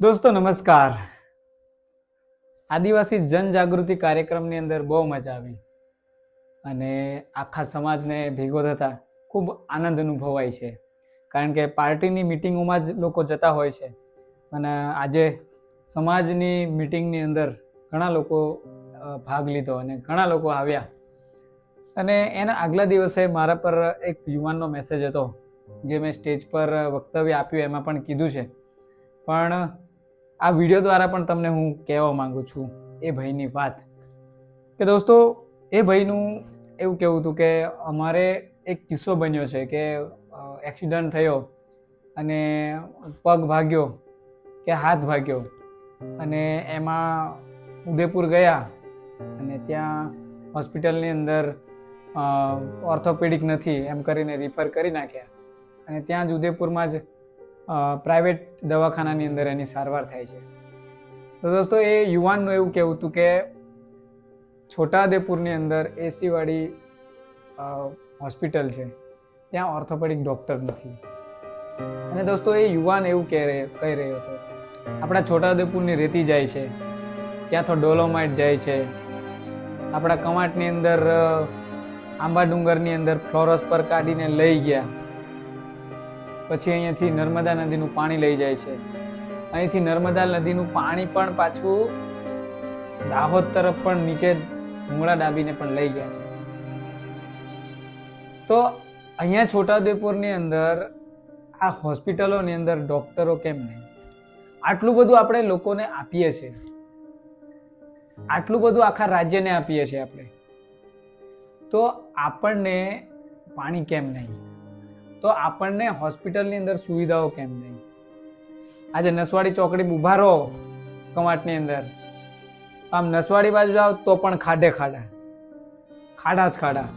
દોસ્તો, નમસ્કાર. આદિવાસી જનજાગૃતિ કાર્યક્રમની અંદર બહુ મજા આવી અને આખા સમાજને ભેગો થતા ખૂબ આનંદ અનુભવાય છે. કારણ કે પાર્ટીની મિટિંગોમાં જ લોકો જતા હોય છે અને આજે સમાજની મિટિંગની અંદર ઘણા લોકો ભાગ લીધો અને ઘણા લોકો આવ્યા. અને એના આગલા દિવસે મારા પર એક યુવાનનો મેસેજ હતો, જે મેં સ્ટેજ પર વક્તવ્ય આપ્યું, એમાં પણ કીધું છે. પણ આ વીડિયો દ્વારા પણ તમને હું કહેવા માંગુ છું એ ભાઈની વાત. કે દોસ્તો, એ ભાઈનું એવું કહેવું હતું કે અમારે એક કિસ્સો બન્યો છે કે એક્સિડન્ટ થયો અને પગ ભાગ્યો કે હાથ ભાગ્યો. અને એમાં ઉદયપુર ગયા અને ત્યાં હોસ્પિટલની અંદર ઓર્થોપેડિક નથી એમ કરીને રિફર કરી નાખ્યા. અને ત્યાં જ ઉદયપુરમાં જ પ્રાઇવેટ દવાખાનાની અંદર એની સારવાર થાય છે. તો દોસ્તો, એ યુવાનનું એવું કહેવું હતું કે છોટાઉદેપુરની અંદર એસીવાળી હોસ્પિટલ છે. ત્યાં ઓર્થોપેડિક ડૉક્ટર નથી. અને દોસ્તો, એ યુવાન એવું કહી કહી રહ્યો હતો, આપણા છોટાઉદેપુરની રેતી જાય છે. ત્યાં તો ડોલોમાઇટ જાય છે. આપણા કમાટની અંદર આંબા ડુંગરની અંદર ફ્લોરસ પર કાઢીને લઈ ગયા. પછી અહીંયાથી નર્મદા નદીનું પાણી લઈ જાય છે. અહીંથી નર્મદા નદીનું પાણી પણ પાછું દાહોદ તરફ પણ નીચે મૂળા ડાબીને પણ લઈ ગયા છે. તો અહીંયા છોટાઉદેપુરની અંદર આ હોસ્પિટલોની અંદર ડોક્ટરો કેમ નહીં? આટલું બધું આપણે લોકોને આપીએ છીએ. આટલું બધું આખા રાજ્યને આપીએ છીએ આપણે. તો આપણને પાણી કેમ નહીં? તો આપણને હોસ્પિટલની અંદર સુવિધાઓ કેમ નહીં? આજે નસવાડી ચોકડી ઊભા રહો કમાટની અંદર. આમ નસવાડી બાજુ જાઓ તો પણ ખાડે ખાડા. ખાડા જ ખાડા.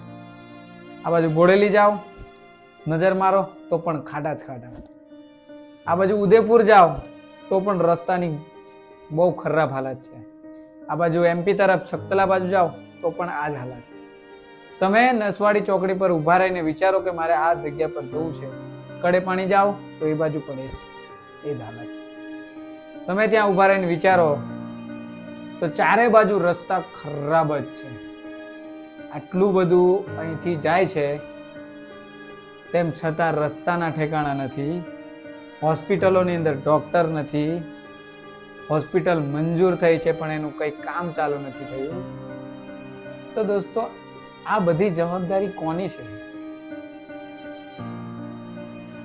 આ બાજુ બોડેલી જાઓ, નજર મારો તો પણ ખાડા જ ખાડા. આ બાજુ ઉદયપુર જાઓ તો પણ રસ્તાની બહુ ખરાબ હાલત છે. આ બાજુ એમપી તરફ સખતલા બાજુ જાઓ તો પણ આ જ હાલત. તમે નસવાડી ચોકડી પર ઊભા રહીને વિચારો કે મારે આ જગ્યા પર જવું છે. કડે પાણી જાઓ તો એ બાજુ પડે એ હાલત તમે ત્યાં ઊભા રહીને વિચારો તો ચારે બાજુ રસ્તા ખરાબ જ છે. આટલું બધું અહીંથી જાય છે. તેમ છતાં રસ્તાના ઠેકાણા નથી, હોસ્પિટલોની અંદર ડૉક્ટર નથી, હોસ્પિટલ મંજૂર થઈ છે પણ એનું કંઈ કામ ચાલુ નથી થયું. તો દોસ્તો આ બધી જવાબદારી કોની છે?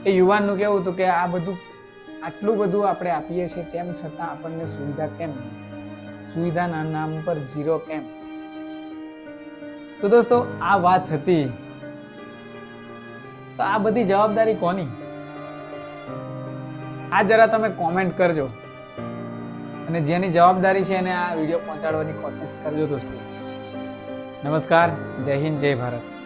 એ યુવાનનું કેવું હતું કે આ બધું, આટલું બધું આપણે આપીએ છીએ તેમ છતાં આપણને સુવિધા કેમ? સુવિધાના નામ પર જીરો કેમ? તો દોસ્તો, આ વાત હતી. તો આ બધી જવાબદારી કોની? આ જરા તમે કોમેન્ટ કરજો. અને જેની જવાબદારી છે એને આ વીડિયો પહોંચાડવાની કોશિશ કરજો દોસ્તો. નમસ્કાર જય હિન્દ જય ભારત.